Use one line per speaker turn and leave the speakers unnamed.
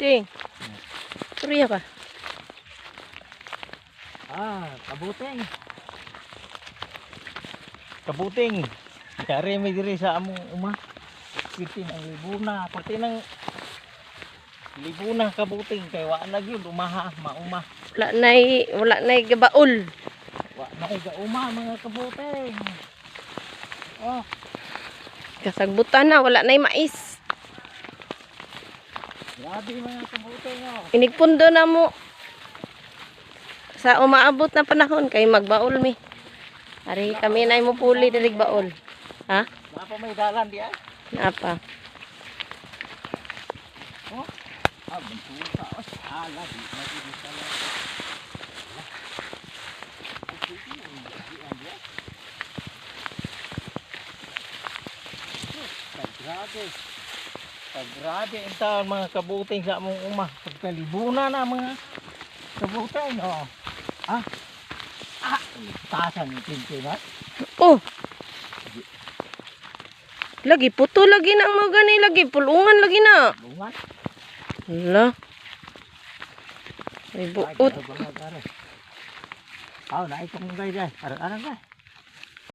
Ding. Suriya ka.
Ah, kabuting. Kabuting. Kari may diri sa among uma. Pitin ang libuna. Pati ng libuna kabuting. Kay wa na yun. Umaha. Mauma.
Wala na'y, wala na'y gabaol.
Wa na iga uma mga kabuting. Oh,
Kasagbutan na, wala na'y mais.
Grabe mga kabuting oh.
Inigpundo na mo. Sa umaabot na panahon, kay magbaol mi. Ari kami na mo puli dirig baol. Ha?
Napa may dalan di ay.
Apa?
Oh. Ah, bentuk sa os. Ala di na di Grabe. Taon mga kabuting sa among uma. Pagkalibuna na mga kabuting. Oh. Ah. Ah. Tasan ni Tintin ha.
Oh. Lagi puto lagi na mga gani lagi pulungan lagi na.
Lungan.
Hala. May buot.
Aw, na itong guys. Arang-arang guys.